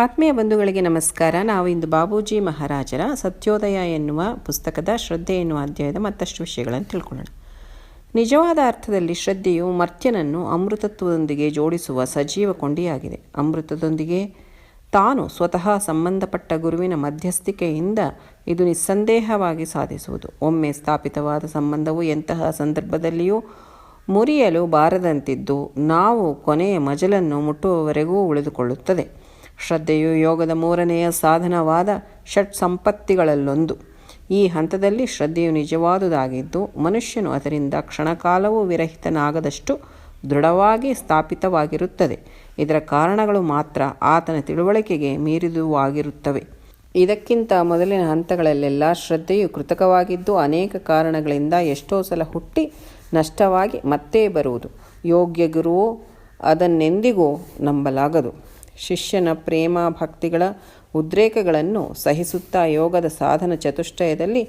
ಆತ್ಮೀಯ ಬಂಧುಗಳಿಗೆ ನಮಸ್ಕಾರ. ನಾವು ಇಂದು ಬಾಬೂಜಿ ಮಹಾರಾಜರ ಸತ್ಯೋದಯ ಎನ್ನುವ ಪುಸ್ತಕದ ಶ್ರದ್ಧೆ ಎನ್ನುವ ಅಧ್ಯಾಯದ ಮತ್ತಷ್ಟು ವಿಷಯಗಳನ್ನು ತಿಳ್ಕೊಳ್ಳೋಣ. ನಿಜವಾದ ಅರ್ಥದಲ್ಲಿ ಶ್ರದ್ಧೆಯು ಮರ್ತ್ಯನನ್ನು ಅಮೃತತ್ವದೊಂದಿಗೆ ಜೋಡಿಸುವ ಸಜೀವ ಕೊಂಡಿಯಾಗಿದೆ. ಅಮೃತದೊಂದಿಗೆ ತಾನು ಸ್ವತಃ ಸಂಬಂಧಪಟ್ಟ ಗುರುವಿನ ಮಧ್ಯಸ್ಥಿಕೆಯಿಂದ ಇದು ನಿಸ್ಸಂದೇಹವಾಗಿ ಸಾಧಿಸುವುದು. ಒಮ್ಮೆ ಸ್ಥಾಪಿತವಾದ ಸಂಬಂಧವು ಎಂತಹ ಸಂದರ್ಭದಲ್ಲಿಯೂ ಮುರಿಯಲು ಬಾರದಂತಿದ್ದು, ನಾವು ಕೊನೆಯ ಮಜಲನ್ನು ಮುಟ್ಟುವವರೆಗೂ ಉಳಿದುಕೊಳ್ಳುತ್ತದೆ. ಶ್ರದ್ಧೆಯು ಯೋಗದ ಮೂರನೆಯ ಸಾಧನವಾದ ಷಟ್ ಸಂಪತ್ತಿಗಳಲ್ಲೊಂದು. ಈ ಹಂತದಲ್ಲಿ ಶ್ರದ್ಧೆಯು ನಿಜವಾದುದಾಗಿದ್ದು, ಮನುಷ್ಯನು ಅದರಿಂದ ಕ್ಷಣಕಾಲವೂ ವಿರಹಿತನಾಗದಷ್ಟು ದೃಢವಾಗಿ ಸ್ಥಾಪಿತವಾಗಿರುತ್ತದೆ. ಇದರ ಕಾರಣಗಳು ಮಾತ್ರ ಆತನ ತಿಳುವಳಿಕೆಗೆ ಮೀರಿದುವಾಗಿರುತ್ತವೆ. ಇದಕ್ಕಿಂತ ಮೊದಲಿನ ಹಂತಗಳಲ್ಲೆಲ್ಲ ಶ್ರದ್ಧೆಯು ಕೃತಕವಾಗಿದ್ದು, ಅನೇಕ ಕಾರಣಗಳಿಂದ ಎಷ್ಟೋ ಸಲ ಹುಟ್ಟಿ ನಷ್ಟವಾಗಿ ಮತ್ತೆ ಬರುವುದು. ಯೋಗ್ಯ ಗುರುವು ಅದನ್ನೆಂದಿಗೂ ನಂಬಲಾಗದು. ಶಿಷ್ಯನ ಪ್ರೇಮ, ಭಕ್ತಿಗಳ ಉದ್ರೇಕಗಳನ್ನು ಸಹಿಸುತ್ತಾ ಯೋಗದ ಸಾಧನ ಚತುಷ್ಟಯದಲ್ಲಿ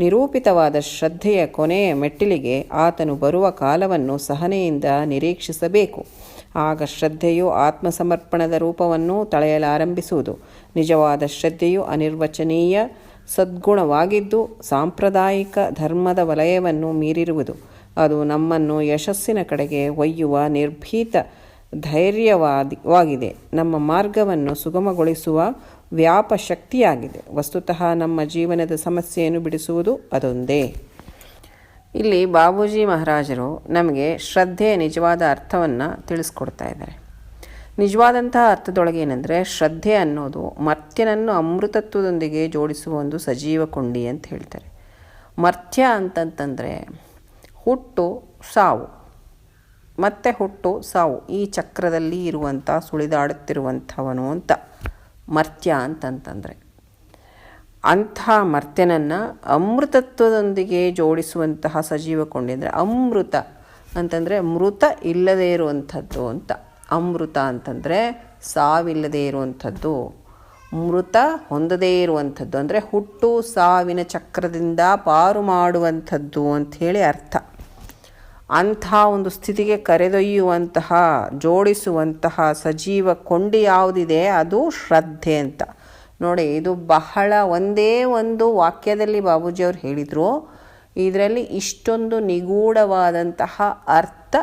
ನಿರೂಪಿತವಾದ ಶ್ರದ್ಧೆಯ ಕೊನೆಯ ಮೆಟ್ಟಿಲಿಗೆ ಆತನು ಬರುವ ಕಾಲವನ್ನು ಸಹನೆಯಿಂದ ನಿರೀಕ್ಷಿಸಬೇಕು. ಆಗ ಶ್ರದ್ಧೆಯು ಆತ್ಮಸಮರ್ಪಣದ ರೂಪವನ್ನು ತಳೆಯಲಾರಂಭಿಸುವುದು. ನಿಜವಾದ ಶ್ರದ್ಧೆಯು ಅನಿರ್ವಚನೀಯ ಸದ್ಗುಣವಾಗಿದ್ದು ಸಾಂಪ್ರದಾಯಿಕ ಧರ್ಮದ ವಲಯವನ್ನು ಮೀರಿರುವುದು. ಅದು ನಮ್ಮನ್ನು ಯಶಸ್ಸಿನ ಕಡೆಗೆ ಒಯ್ಯುವ ನಿರ್ಭೀತ ಧೈರ್ಯವಾದಿ ನಮ್ಮ ಮಾರ್ಗವನ್ನು ಸುಗಮಗೊಳಿಸುವ ವ್ಯಾಪ ಶಕ್ತಿಯಾಗಿದೆ. ವಸ್ತುತಃ ನಮ್ಮ ಜೀವನದ ಸಮಸ್ಯೆಯನ್ನು ಬಿಡಿಸುವುದು ಅದೊಂದೇ. ಇಲ್ಲಿ ಬಾಬೂಜಿ ಮಹಾರಾಜರು ನಮಗೆ ಶ್ರದ್ಧೆಯ ನಿಜವಾದ ಅರ್ಥವನ್ನು ತಿಳಿಸ್ಕೊಡ್ತಾ ಇದ್ದಾರೆ. ನಿಜವಾದಂತಹ ಅರ್ಥದೊಳಗೆ ಏನಂದರೆ, ಶ್ರದ್ಧೆ ಅನ್ನೋದು ಮರ್ತ್ಯನನ್ನು ಅಮೃತತ್ವದೊಂದಿಗೆ ಜೋಡಿಸುವ ಒಂದು ಸಜೀವ ಕೊಂಡಿ ಅಂತ ಹೇಳ್ತಾರೆ. ಮರ್ತ್ಯ ಅಂತಂತಂದರೆ ಹುಟ್ಟು, ಸಾವು. ಮತ್ತೆ ಹುಟ್ಟು ಸಾವು, ಈ ಚಕ್ರದಲ್ಲಿ ಇರುವಂಥ ಸುಳಿದಾಡುತ್ತಿರುವಂಥವನು ಅಂತ. ಮರ್ತ್ಯ ಅಂತಂತಂದರೆ. ಅಂಥ ಮರ್ತ್ಯನನ್ನು ಅಮೃತತ್ವದೊಂದಿಗೆ ಜೋಡಿಸುವಂತಹ ಸಜೀವ ಕೊಂಡಿದ್ರೆ ಅಮೃತ. ಅಂತಂದರೆ ಮೃತ ಇಲ್ಲದೇ ಇರುವಂಥದ್ದು ಅಂತ. ಅಮೃತ ಅಂತಂದರೆ ಸಾವಿಲ್ಲದೇ ಇರುವಂಥದ್ದು. ಮೃತ ಹೊಂದದೇ ಇರುವಂಥದ್ದು. ಅಂದರೆ ಹುಟ್ಟು ಸಾವಿನ ಚಕ್ರದಿಂದ ಪಾರು ಮಾಡುವಂಥದ್ದು ಅಂಥೇಳಿ ಅರ್ಥ. ಅಂಥ ಒಂದು ಸ್ಥಿತಿಗೆ ಕರೆದೊಯ್ಯುವಂತಹ, ಜೋಡಿಸುವಂತಹ ಸಜೀವ ಕೊಂಡಿ ಯಾವುದಿದೆ ಅದು ಶ್ರದ್ಧೆ ಅಂತ. ನೋಡಿ, ಇದು ಬಹಳ ಒಂದೇ ಒಂದು ವಾಕ್ಯದಲ್ಲಿ ಬಾಬೂಜಿಯವರು ಹೇಳಿದರು. ಇದರಲ್ಲಿ ಇಷ್ಟೊಂದು ನಿಗೂಢವಾದಂತಹ ಅರ್ಥ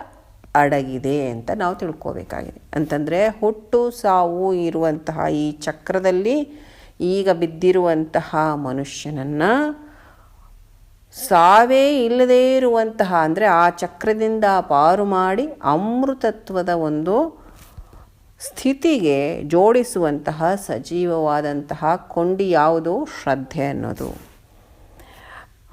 ಅಡಗಿದೆ ಅಂತ ನಾವು ತಿಳ್ಕೋಬೇಕಾಗಿದೆ. ಅಂತಂದರೆ, ಹುಟ್ಟು ಸಾವು ಇರುವಂತಹ ಈ ಚಕ್ರದಲ್ಲಿ ಈಗ ಬಿದ್ದಿರುವಂತಹ ಮನುಷ್ಯನನ್ನು ಸಾವೇ ಇಲ್ಲದೇ ಇರುವಂತಹ ಅಂದರೆ ಆ ಚಕ್ರದಿಂದ ಪಾರು ಮಾಡಿ ಅಮೃತತ್ವದ ಒಂದು ಸ್ಥಿತಿಗೆ ಜೋಡಿಸುವಂತಹ ಸಜೀವವಾದಂತಹ ಕೊಂಡಿ ಯಾವುದು ಶ್ರದ್ಧೆ ಅನ್ನೋದು.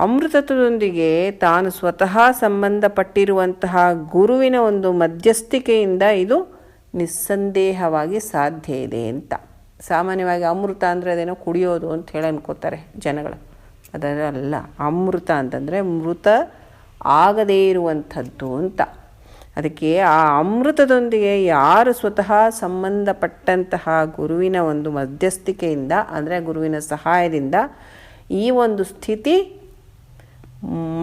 ಅಮೃತತ್ವದೊಂದಿಗೆ ತಾನು ಸ್ವತಃ ಸಂಬಂಧಪಟ್ಟಿರುವಂತಹ ಗುರುವಿನ ಒಂದು ಮಧ್ಯಸ್ಥಿಕೆಯಿಂದ ಇದು ನಿಸ್ಸಂದೇಹವಾಗಿ ಸಾಧ್ಯ ಇದೆ ಅಂತ. ಸಾಮಾನ್ಯವಾಗಿ ಅಮೃತ ಅಂದರೆ ಅದೇನೋ ಕುಡಿಯೋದು ಅಂತ ಹೇಳಿ ಅನ್ಕೋತಾರೆ ಜನಗಳು. ಅದರಲ್ಲ ಅಮೃತ ಅಂತಂದರೆ ಮೃತ ಆಗದೇ ಇರುವಂಥದ್ದು ಅಂತ. ಅದಕ್ಕೆ ಆ ಅಮೃತದೊಂದಿಗೆ ಯಾರು ಸ್ವತಃ ಸಂಬಂಧಪಟ್ಟಂತಹ ಗುರುವಿನ ಒಂದು ಮಧ್ಯಸ್ಥಿಕೆಯಿಂದ, ಅಂದರೆ ಗುರುವಿನ ಸಹಾಯದಿಂದ ಈ ಒಂದು ಸ್ಥಿತಿ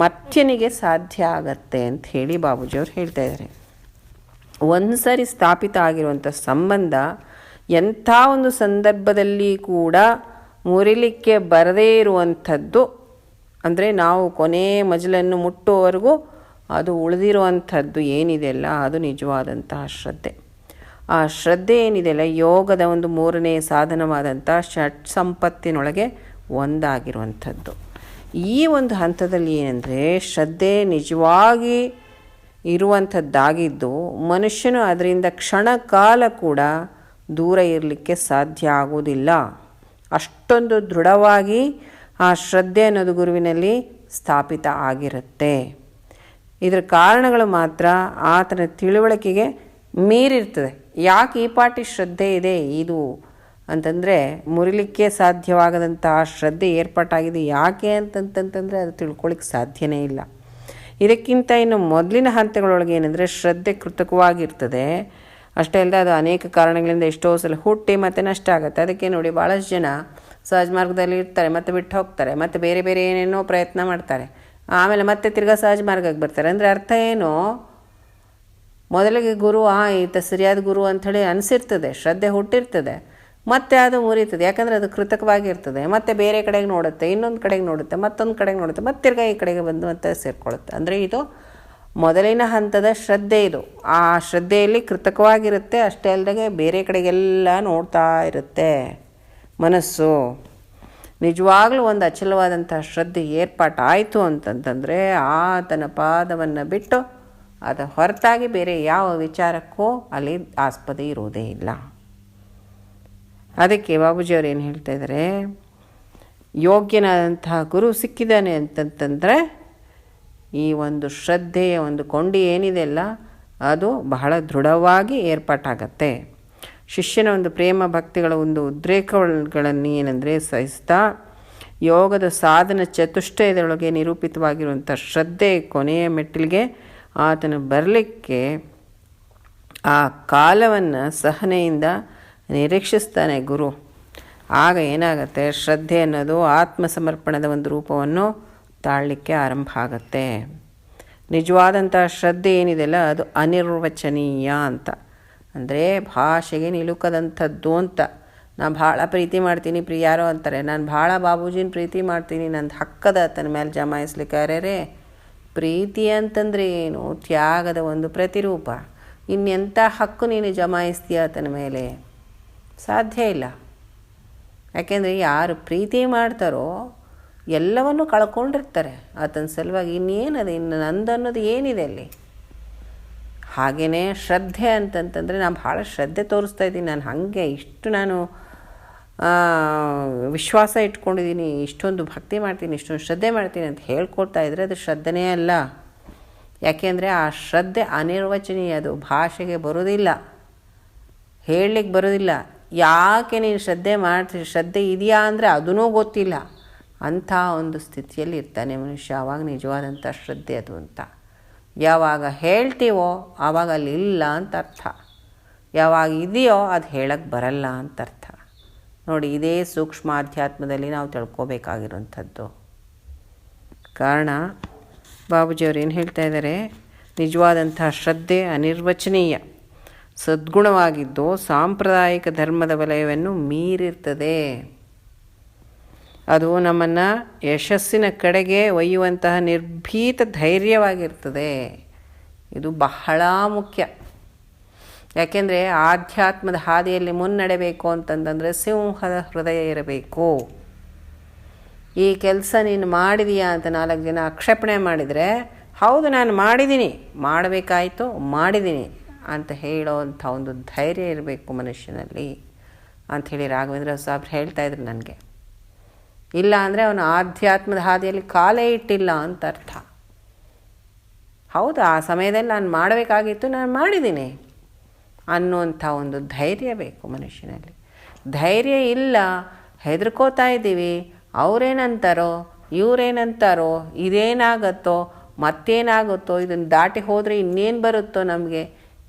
ಮತ್ಯನಿಗೆ ಸಾಧ್ಯ ಆಗತ್ತೆ ಅಂತ ಹೇಳಿ ಬಾಬೂಜಿಯವರು ಹೇಳ್ತಾ ಇದ್ದಾರೆ. ಒಂದು ಸರಿ ಸ್ಥಾಪಿತ ಆಗಿರುವಂಥ ಸಂಬಂಧ ಎಂಥ ಒಂದು ಸಂದರ್ಭದಲ್ಲಿ ಕೂಡ ಮುರಿಲಿಕ್ಕೆ ಬರದೇ ಇರುವಂಥದ್ದು, ಅಂದರೆ ನಾವು ಕೊನೆ ಮಜಲನ್ನು ಮುಟ್ಟುವವರೆಗೂ ಅದು ಉಳಿದಿರುವಂಥದ್ದು ಏನಿದೆಯಲ್ಲ ಅದು ನಿಜವಾದಂತಹ ಶ್ರದ್ಧೆ. ಆ ಶ್ರದ್ಧೆ ಏನಿದೆಯಲ್ಲ ಯೋಗದ ಒಂದು ಮೂರನೇ ಸಾಧನವಾದಂಥ ಷಟ್ ಸಂಪತ್ತಿನೊಳಗೆ ಒಂದಾಗಿರುವಂಥದ್ದು. ಈ ಒಂದು ಹಂತದಲ್ಲಿ ಏನಂದರೆ, ಶ್ರದ್ಧೆ ನಿಜವಾಗಿ ಇರುವಂಥದ್ದಾಗಿದ್ದು, ಮನುಷ್ಯನು ಅದರಿಂದ ಕ್ಷಣ ಕಾಲ ಕೂಡ ದೂರ ಇರಲಿಕ್ಕೆ ಸಾಧ್ಯ ಆಗುವುದಿಲ್ಲ. ಅಷ್ಟೊಂದು ದೃಢವಾಗಿ ಆ ಶ್ರದ್ಧೆ ಅನ್ನೋದು ಗುರುವಿನಲ್ಲಿ ಸ್ಥಾಪಿತ ಆಗಿರುತ್ತೆ. ಇದರ ಕಾರಣಗಳು ಮಾತ್ರ ಆತನ ತಿಳುವಳಿಕೆಗೆ ಮೀರಿರ್ತದೆ. ಯಾಕೆ ಈ ಪಾಟಿ ಶ್ರದ್ಧೆ ಇದೆ ಇದು? ಅಂತಂದರೆ ಮುರಿಲಿಕ್ಕೆ ಸಾಧ್ಯವಾಗದಂತಹ ಶ್ರದ್ಧೆ ಏರ್ಪಾಟಾಗಿದೆ ಯಾಕೆ ಅಂತಂತಂತಂದರೆ ಅದು ತಿಳ್ಕೊಳ್ಳಿಕ್ಕೆ ಸಾಧ್ಯನೇ ಇಲ್ಲ. ಇದಕ್ಕಿಂತ ಇನ್ನು ಮೊದಲಿನ ಹಂತಗಳೊಳಗೆ ಏನಂದರೆ ಶ್ರದ್ಧೆ ಕೃತಕವಾಗಿರ್ತದೆ. ಅಷ್ಟೇ ಅಲ್ಲದೆ ಅದು ಅನೇಕ ಕಾರಣಗಳಿಂದ ಎಷ್ಟೋ ಸಲ ಹುಟ್ಟಿ ಮತ್ತು ನಷ್ಟ ಆಗುತ್ತೆ. ಅದಕ್ಕೆ ನೋಡಿ ಭಾಳಷ್ಟು ಜನ ಸಹಜ ಮಾರ್ಗದಲ್ಲಿ ಇರ್ತಾರೆ, ಮತ್ತು ಬಿಟ್ಟು ಹೋಗ್ತಾರೆ, ಮತ್ತು ಬೇರೆ ಬೇರೆ ಏನೇನೋ ಪ್ರಯತ್ನ ಮಾಡ್ತಾರೆ. ಆಮೇಲೆ ಮತ್ತೆ ತಿರ್ಗಾ ಸಹಜ ಮಾರ್ಗಕ್ಕೆ ಬರ್ತಾರೆ. ಅಂದರೆ ಅರ್ಥ ಏನು? ಮೊದಲಿಗೆ ಗುರು, ಆ, ಈತ ಸರಿಯಾದ ಗುರು ಅಂಥೇಳಿ ಅನಿಸಿರ್ತದೆ, ಶ್ರದ್ಧೆ ಹುಟ್ಟಿರ್ತದೆ, ಮತ್ತೆ ಅದು ಮುರಿತದೆ. ಯಾಕಂದರೆ ಅದು ಕೃತಕವಾಗಿರ್ತದೆ. ಮತ್ತೆ ಬೇರೆ ಕಡೆಗೆ ನೋಡುತ್ತೆ, ಇನ್ನೊಂದು ಕಡೆಗೆ ನೋಡುತ್ತೆ, ಮತ್ತೊಂದು ಕಡೆಗೆ ನೋಡುತ್ತೆ, ಮತ್ತೆ ತಿರ್ಗಾ ಈ ಕಡೆಗೆ ಬಂದು ಮತ್ತೆ ಸೇರಿಕೊಳ್ಳುತ್ತೆ. ಅಂದರೆ ಇದು ಮೊದಲಿನ ಹಂತದ ಶ್ರದ್ಧೆ ಇದು. ಆ ಶ್ರದ್ಧೆಯಲ್ಲಿ ಕೃತಕವಾಗಿರುತ್ತೆ, ಅಷ್ಟೇ ಅಲ್ಲದೆ ಬೇರೆ ಕಡೆಗೆಲ್ಲ ನೋಡ್ತಾ ಇರುತ್ತೆ ಮನಸ್ಸು. ನಿಜವಾಗ್ಲೂ ಒಂದು ಅಚಲವಾದಂಥ ಶ್ರದ್ಧೆ ಏರ್ಪಾಟಾಯಿತು ಅಂತಂತಂದರೆ ಆತನ ಪಾದವನ್ನು ಬಿಟ್ಟು ಅದು ಹೊರತಾಗಿ ಬೇರೆ ಯಾವ ವಿಚಾರಕ್ಕೂ ಅಲ್ಲಿ ಆಸ್ಪದ ಇರುವುದೇ ಇಲ್ಲ. ಅದಕ್ಕೆ ಬಾಬೂಜಿಯವರು ಏನು ಹೇಳ್ತಾ ಇದ್ದಾರೆ ಯೋಗ್ಯನಾದಂತಹ ಗುರು ಸಿಕ್ಕಿದ್ದಾನೆ ಅಂತಂತಂದರೆ ಈ ಒಂದು ಶ್ರದ್ಧೆಯ ಒಂದು ಕೊಂಡಿ ಏನಿದೆ ಅಲ್ಲ, ಅದು ಬಹಳ ದೃಢವಾಗಿ ಏರ್ಪಾಟಾಗತ್ತೆ. ಶಿಷ್ಯನ ಒಂದು ಪ್ರೇಮ ಭಕ್ತಿಗಳ ಒಂದು ಉದ್ರೇಕಗಳನ್ನು ಏನಂದರೆ ಸಹಿಸ್ತಾ, ಯೋಗದ ಸಾಧನ ಚತುಷ್ಟಯದೊಳಗೆ ನಿರೂಪಿತವಾಗಿರುವಂಥ ಶ್ರದ್ಧೆ ಕೊನೆಯ ಮೆಟ್ಟಿಲಿಗೆ ಆತನ ಬರಲಿಕ್ಕೆ ಆ ಕಾಲವನ್ನು ಸಹನೆಯಿಂದ ನಿರೀಕ್ಷಿಸ್ತಾನೆ ಗುರು. ಆಗ ಏನಾಗುತ್ತೆ? ಶ್ರದ್ಧೆ ಅನ್ನೋದು ಆತ್ಮಸಮರ್ಪಣದ ಒಂದು ರೂಪವನ್ನು ತಾಳಲಿಕ್ಕೆ ಆರಂಭ ಆಗುತ್ತೆ. ನಿಜವಾದಂಥ ಶ್ರದ್ಧೆ ಏನಿದೆಯಲ್ಲ, ಅದು ಅನಿರ್ವಚನೀಯ ಅಂತ. ಅಂದರೆ ಭಾಷೆಗೆ ನಿಲುಕದಂಥದ್ದು ಅಂತ. ನಾನು ಭಾಳ ಪ್ರೀತಿ ಮಾಡ್ತೀನಿ ಪ್ರಿಯಾರೋ ಅಂತಾರೆ. ನಾನು ಭಾಳ ಬಾಬೂಜಿನ ಪ್ರೀತಿ ಮಾಡ್ತೀನಿ. ನಂದು ಹಕ್ಕದ ತನ್ನ ಮೇಲೆ ಜಮಾಯಿಸ್ಲಿಕ್ಕೆ ಅರೆ ಪ್ರೀತಿ ಅಂತಂದರೆ ಏನು? ತ್ಯಾಗದ ಒಂದು ಪ್ರತಿರೂಪ. ಇನ್ನೆಂಥ ಹಕ್ಕು ನೀನು ಜಮಾಯಿಸ್ತೀಯ ಆತನ ಮೇಲೆ? ಸಾಧ್ಯ ಇಲ್ಲ. ಯಾಕೆಂದರೆ ಯಾರು ಪ್ರೀತಿ ಮಾಡ್ತಾರೋ ಎಲ್ಲವನ್ನೂ ಕಳ್ಕೊಂಡಿರ್ತಾರೆ. ಆತನ ಸಲುವಾಗಿ ಇನ್ನೇನದು, ಇನ್ನು ನಂದು ಅನ್ನೋದು ಏನಿದೆ ಅಲ್ಲಿ? ಹಾಗೆಯೇ ಶ್ರದ್ಧೆ ಅಂತಂತಂದರೆ ನಾನು ಭಾಳ ಶ್ರದ್ಧೆ ತೋರಿಸ್ತಾ ಇದ್ದೀನಿ. ನಾನು ಹಾಗೆ ಇಷ್ಟು ನಾನು ವಿಶ್ವಾಸ ಇಟ್ಕೊಂಡಿದ್ದೀನಿ. ಇಷ್ಟೊಂದು ಭಕ್ತಿ ಮಾಡ್ತೀನಿ, ಇಷ್ಟೊಂದು ಶ್ರದ್ಧೆ ಮಾಡ್ತೀನಿ ಅಂತ ಹೇಳ್ಕೊಡ್ತಾ ಇದ್ದರೆ ಅದು ಶ್ರದ್ಧೆನೇ ಅಲ್ಲ. ಯಾಕೆಂದರೆ ಆ ಶ್ರದ್ಧೆ ಅನಿರ್ವಚನೀಯ, ಅದು ಭಾಷೆಗೆ ಬರೋದಿಲ್ಲ. ಹೇಳಲಿಕ್ಕೆ ಬರೋದಿಲ್ಲ. ಯಾಕೆ ನೀನು ಶ್ರದ್ಧೆ ಮಾಡ್ತೀವಿ ಶ್ರದ್ಧೆ ಇದೆಯಾ ಅಂದರೆ ಅದೂ ಗೊತ್ತಿಲ್ಲ. ಅಂಥ ಒಂದು ಸ್ಥಿತಿಯಲ್ಲಿ ಇರ್ತಾನೆ ಮನುಷ್ಯ. ಆವಾಗ ನಿಜವಾದಂಥ ಶ್ರದ್ಧೆ ಅದು ಅಂತ. ಯಾವಾಗ ಹೇಳ್ತೀವೋ ಆವಾಗ ಅಲ್ಲಿ ಇಲ್ಲ ಅಂತ ಅರ್ಥ. ಯಾವಾಗ ಇದೆಯೋ ಅದು ಹೇಳಕ್ಕೆ ಬರಲ್ಲ ಅಂತ ಅರ್ಥ. ನೋಡಿ, ಇದೇ ಸೂಕ್ಷ್ಮ ಅಧ್ಯಾತ್ಮದಲ್ಲಿ ನಾವು ತಿಳ್ಕೋಬೇಕಾಗಿರುವಂಥದ್ದು. ಕಾರಣ, ಬಾಬೂಜಿಯವರು ಏನು ಹೇಳ್ತಾ ಇದ್ದಾರೆ? ನಿಜವಾದಂಥ ಶ್ರದ್ಧೆ ಅನಿರ್ವಚನೀಯ. ಸದ್ಗುಣವಾಗಿದ್ದು ಸಾಂಪ್ರದಾಯಿಕ ಧರ್ಮದ ವಲಯವನ್ನು ಮೀರಿರ್ತದೆ. ಅದು ನಮ್ಮನ್ನು ಯಶಸ್ಸಿನ ಕಡೆಗೆ ಒಯ್ಯುವಂತಹ ನಿರ್ಭೀತ ಧೈರ್ಯವಾಗಿರ್ತದೆ. ಇದು ಬಹಳ ಮುಖ್ಯ. ಯಾಕೆಂದರೆ ಆಧ್ಯಾತ್ಮದ ಹಾದಿಯಲ್ಲಿ ಮುನ್ನಡೆಬೇಕು ಅಂತಂದರೆ ಸಿಂಹದ ಹೃದಯ ಇರಬೇಕು. ಈ ಕೆಲಸ ನೀನು ಮಾಡಿದೀಯಾ ಅಂತ ನಾಲ್ಕು ಜನ ಆಕ್ಷೇಪಣೆ ಮಾಡಿದರೆ, ಹೌದು ನಾನು ಮಾಡಿದ್ದೀನಿ ಮಾಡಬೇಕಾಯಿತು ಮಾಡಿದ್ದೀನಿ ಅಂತ ಹೇಳೋವಂಥ ಒಂದು ಧೈರ್ಯ ಇರಬೇಕು ಮನುಷ್ಯನಲ್ಲಿ ಅಂಥೇಳಿ ರಾಘವೇಂದ್ರ ಸಾಬ್ರು ಹೇಳ್ತಾಯಿದ್ರು ನನಗೆ. ಇಲ್ಲ ಅಂದರೆ ಅವನು ಆಧ್ಯಾತ್ಮದ ಹಾದಿಯಲ್ಲಿ ಕಾಲೇ ಇಟ್ಟಿಲ್ಲ ಅಂತ ಅರ್ಥ. ಹೌದು, ಆ ಸಮಯದಲ್ಲಿ ನಾನು ಮಾಡಬೇಕಾಗಿತ್ತು, ನಾನು ಮಾಡಿದ್ದೀನಿ ಅನ್ನುವಂಥ ಒಂದು ಧೈರ್ಯ ಬೇಕು ಮನುಷ್ಯನಲ್ಲಿ. ಧೈರ್ಯ ಇಲ್ಲ, ಹೆದರ್ಕೋತಾ ಇದ್ದೀವಿ, ಅವರೇನಂತಾರೋ, ಇವರೇನಂತಾರೋ, ಇದೇನಾಗತ್ತೋ, ಮತ್ತೇನಾಗುತ್ತೋ, ಇದನ್ನು ದಾಟಿ ಹೋದರೆ ಇನ್ನೇನು ಬರುತ್ತೋ ನಮಗೆ,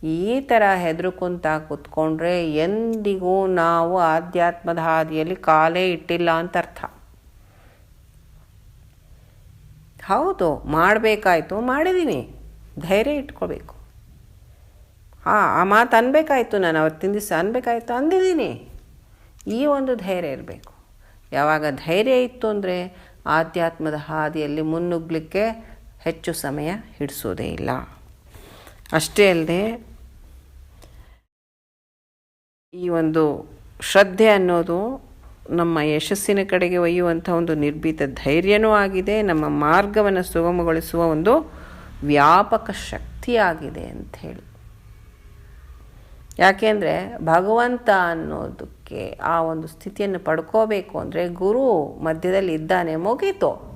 ಈ ಥರ ಹೆದರ್ಕೊಂತ ಕೂತ್ಕೊಂಡ್ರೆ ಎಂದಿಗೂ ನಾವು ಆಧ್ಯಾತ್ಮದ ಹಾದಿಯಲ್ಲಿ ಕಾಲೇ ಇಟ್ಟಿಲ್ಲ ಅಂತ ಅರ್ಥ. ಹೌದು, ಮಾಡಬೇಕಾಯ್ತು ಮಾಡಿದ್ದೀನಿ ಧೈರ್ಯ ಇಟ್ಕೋಬೇಕು. ಹಾಂ ಆ ಮಾತು ಅನ್ಬೇಕಾಯ್ತು ನಾನು, ಅವತ್ತಿನ ದಿವಸ ಅನ್ಬೇಕಾಯ್ತು, ಅಂದಿದ್ದೀನಿ. ಈ ಒಂದು ಧೈರ್ಯ ಇರಬೇಕು. ಯಾವಾಗ ಧೈರ್ಯ ಇತ್ತು ಅಂದರೆ ಆಧ್ಯಾತ್ಮದ ಹಾದಿಯಲ್ಲಿ ಮುನ್ನುಗ್ಗಲಿಕ್ಕೆ ಹೆಚ್ಚು ಸಮಯ ಹಿಡಿಸೋದೇ ಇಲ್ಲ. ಅಷ್ಟೇ ಅಲ್ಲದೆ ಈ ಒಂದು ಶ್ರದ್ಧೆ ಅನ್ನೋದು ನಮ್ಮ ಯಶಸ್ಸಿನ ಕಡೆಗೆ ಒಯ್ಯುವಂಥ ಒಂದು ನಿರ್ಭೀತ ಧೈರ್ಯನೂ ಆಗಿದೆ. ನಮ್ಮ ಮಾರ್ಗವನ್ನು ಸುಗಮಗೊಳಿಸುವ ಒಂದು ವ್ಯಾಪಕ ಶಕ್ತಿಯಾಗಿದೆ ಅಂಥೇಳಿ ಯಾಕೆಂದರೆ ಭಗವಂತ ಅನ್ನೋದಕ್ಕೆ ಆ ಒಂದು ಸ್ಥಿತಿಯನ್ನು ಪಡ್ಕೋಬೇಕು ಅಂದರೆ ಗುರು ಮಧ್ಯದಲ್ಲಿ ಇದ್ದಾನೆ, ಮುಗೀತು.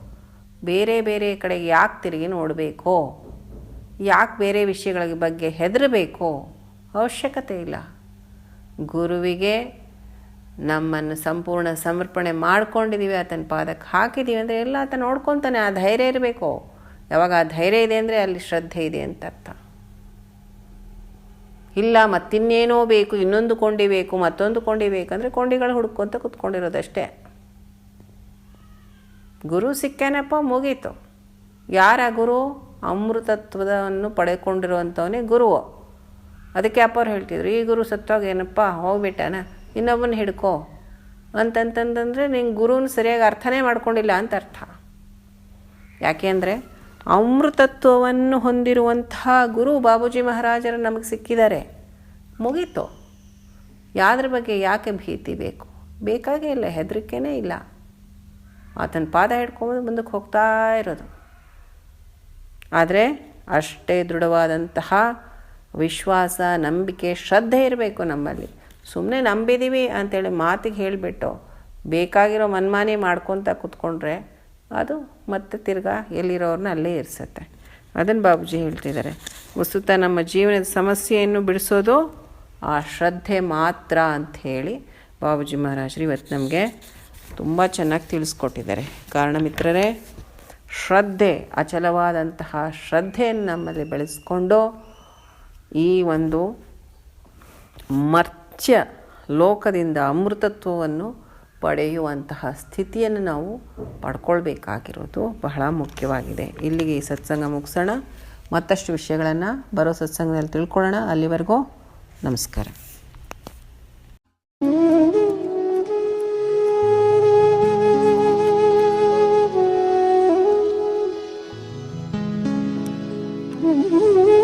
ಬೇರೆ ಬೇರೆ ಕಡೆಗೆ ಯಾಕೆ ತಿರುಗಿ ನೋಡಬೇಕು? ಯಾಕೆ ಬೇರೆ ವಿಷಯಗಳ ಬಗ್ಗೆ ಹೆದರಬೇಕು? ಅವಶ್ಯಕತೆ ಇಲ್ಲ. ಗುರುವಿಗೆ ನಮ್ಮನ್ನು ಸಂಪೂರ್ಣ ಸಮರ್ಪಣೆ ಮಾಡ್ಕೊಂಡಿದ್ದೀವಿ ಆತನ ಪಾದಕ್ಕೆ ಹಾಕಿದ್ದೀವಿ ಅಂದರೆ ಎಲ್ಲ ಆತ ನೋಡ್ಕೊತಾನೆ, ಆ ಧೈರ್ಯ ಇರಬೇಕು. ಯಾವಾಗ ಆ ಧೈರ್ಯ ಇದೆ ಅಂದರೆ ಅಲ್ಲಿ ಶ್ರದ್ಧೆ ಇದೆ ಅಂತ ಅರ್ಥ ಇಲ್ಲ, ಮತ್ತಿನ್ನೇನೋ ಬೇಕು, ಇನ್ನೊಂದು ಕೊಂಡಿ ಬೇಕು, ಮತ್ತೊಂದು ಕೊಂಡಿ ಬೇಕಂದರೆ ಕೊಂಡಿಗಳು ಹುಡ್ಕೊಂತ ಕುತ್ಕೊಂಡಿರೋದಷ್ಟೇ. ಗುರು ಸಿಕ್ಕೇನಪ್ಪ, ಮುಗೀತು. ಯಾರ ಗುರು? ಅಮೃತತ್ವವನ್ನು ಪಡೆದುಕೊಂಡಿರುವಂಥವನೇ ಗುರು ಅದಕ್ಕೆ ಅಪ್ಪವ್ರು ಹೇಳ್ತಿದ್ರು, ಈ ಗುರು ಸತ್ತೋಗ ಏನಪ್ಪ, ಹೋಗ್ಬಿಟ್ಟಾನ? ಇನ್ನೊಬ್ಬನ ಹಿಡ್ಕೋ. ಅಂತಂತಂದ್ರೆ ನಿಂಗೆ ಗುರುನ ಸರಿಯಾಗಿ ಅರ್ಥನೇ ಮಾಡ್ಕೊಂಡಿಲ್ಲ ಅಂತ ಅರ್ಥ. ಯಾಕೆಂದರೆ ಅಮೃತತ್ವವನ್ನು ಹೊಂದಿರುವಂತಹ ಗುರು ಬಾಬೂಜಿ ಮಹಾರಾಜರು ನಮಗೆ ಸಿಕ್ಕಿದ್ದಾರೆ ಮುಗೀತು. ಯಾವ್ದ್ರ ಬಗ್ಗೆ ಯಾಕೆ ಭೀತಿ ಬೇಕು? ಬೇಕಾಗೇ ಇಲ್ಲ, ಹೆದರಿಕೆನೇ ಇಲ್ಲ. ಆತನ ಪಾದ ಹಿಡ್ಕೊಂಡು ಮುಂದಕ್ಕೆ ಹೋಗ್ತಾ ಇರೋದು. ಆದರೆ ಅಷ್ಟೇ ದೃಢವಾದಂತಹ ವಿಶ್ವಾಸ, ನಂಬಿಕೆ, ಶ್ರದ್ಧೆ ಇರಬೇಕು ನಮ್ಮಲ್ಲಿ. ಸುಮ್ಮನೆ ನಂಬಿದ್ದೀವಿ ಅಂತೇಳಿ ಮಾತಿಗೆ ಹೇಳಿಬಿಟ್ಟು ಬೇಕಾಗಿರೋ ಮನ್ಮಾನಿ ಮಾಡ್ಕೊತ ಕೂತ್ಕೊಂಡ್ರೆ ಅದು ಮತ್ತೆ ತಿರ್ಗಾ ಎಲ್ಲಿರೋರನ್ನ ಅಲ್ಲೇ ಇರಿಸತ್ತೆ. ಅದನ್ನು ಬಾಬುಜಿ ಹೇಳ್ತಿದ್ದಾರೆ ವಸ್ತುತ ನಮ್ಮ ಜೀವನದ ಸಮಸ್ಯೆಯನ್ನು ಬಿಡಿಸೋದು ಆ ಶ್ರದ್ಧೆ ಮಾತ್ರ ಹೇಳಿ ಬಾಬುಜಿ ಮಹಾರಾಜರು ಇವತ್ತು ನಮಗೆ ತುಂಬ ಚೆನ್ನಾಗಿ ತಿಳಿಸ್ಕೊಟ್ಟಿದ್ದಾರೆ. ಕಾರಣ ಮಿತ್ರರೇ, ಶ್ರದ್ಧೆ, ಅಚಲವಾದಂತಹ ಶ್ರದ್ಧೆಯನ್ನು ನಮ್ಮಲ್ಲಿ ಬೆಳೆಸ್ಕೊಂಡು ಈ ಒಂದು ಸತ್ಯ ಲೋಕದಿಂದ ಅಮೃತತ್ವವನ್ನು ಪಡೆಯುವಂತಹ ಸ್ಥಿತಿಯನ್ನು ನಾವು ಪಡ್ಕೊಳ್ಬೇಕಾಗಿರೋದು ಬಹಳ ಮುಖ್ಯವಾಗಿದೆ. ಇಲ್ಲಿಗೆ ಈ ಸತ್ಸಂಗ ಮುಗಿಸೋಣ. ಮತ್ತಷ್ಟು ವಿಷಯಗಳನ್ನು ಬರೋ ಸತ್ಸಂಗದಲ್ಲಿ ತಿಳ್ಕೊಳ್ಳೋಣ. ಅಲ್ಲಿವರೆಗೂ ನಮಸ್ಕಾರ. Mm-hmm.